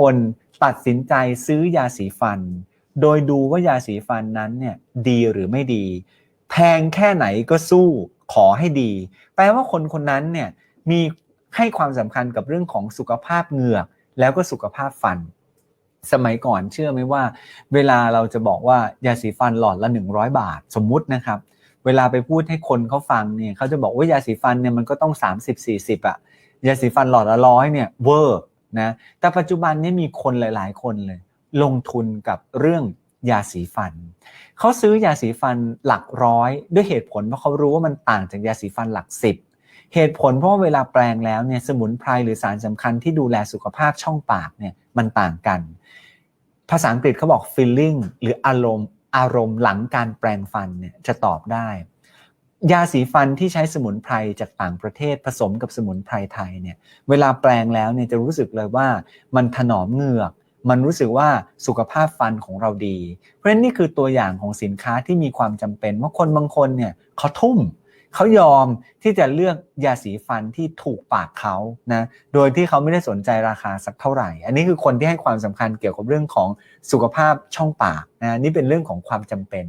คนตัดสินใจซื้อยาสีฟัน โดยดูว่ายาสีฟันนั้นเนี่ยดีหรือไม่ดี แพงแค่ไหนก็สู้ขอให้ดี แปลว่าคนคนนั้นเนี่ยมีให้ความสำคัญกับเรื่องของสุขภาพเหงือก แล้วก็สุขภาพฟัน สมัยก่อนเชื่อไหมว่า เวลาเราจะบอกว่ายาสีฟันหลอดละ 100 บาท สมมุตินะครับ เวลาไปพูดให้คนเขาฟังเนี่ยเขาจะบอกว่ายาสีฟันเนี่ยมันก็ต้อง 30-40อะยาสีฟันหลอดละร้อยเนี่ยเวอร์ นะแต่ปัจจุบันนี้มีคนหลาย ๆ คนเลย ลงทุนกับเรื่องยาสีฟัน เขาซื้อยาสีฟันหลักร้อยด้วยเหตุผลเพราะเขารู้ว่ามันต่างจากยาสีฟันหลักสิบเหตุผลเพราะว่าเวลาแปลงแล้วเนี่ยสมุนไพรหรือสารสำคัญที่ดูแลสุขภาพช่องปากเนี่ยมันต่างกัน ภาษาอังกฤษเขาบอก feeling หรืออารมณ์อารมณ์หลังการแปลงฟันเนี่ยจะตอบได้ ยาสีฟันที่ใช้สมุนไพรจากต่างประเทศผสมกับสมุนไพรไทยเนี่ยเวลาแปลงแล้วเนี่ยจะรู้สึกเลยว่ามันถนอมเหงือก มันรู้สึกว่าสุขภาพฟันของเราดี เพราะฉะนั้นนี่คือตัวอย่างของสินค้าที่มีความจำเป็นว่าคนบางคนเนี่ยเขาทุ่มเขายอมที่จะเลือกยาสีฟันที่ถูกปากเขานะโดยที่เขาไม่ได้สนใจราคาสักเท่าไหร่ อันนี้คือคนที่ให้ความสำคัญเกี่ยวกับเรื่องของสุขภาพช่องปากนะนี่เป็นเรื่องของความจำเป็น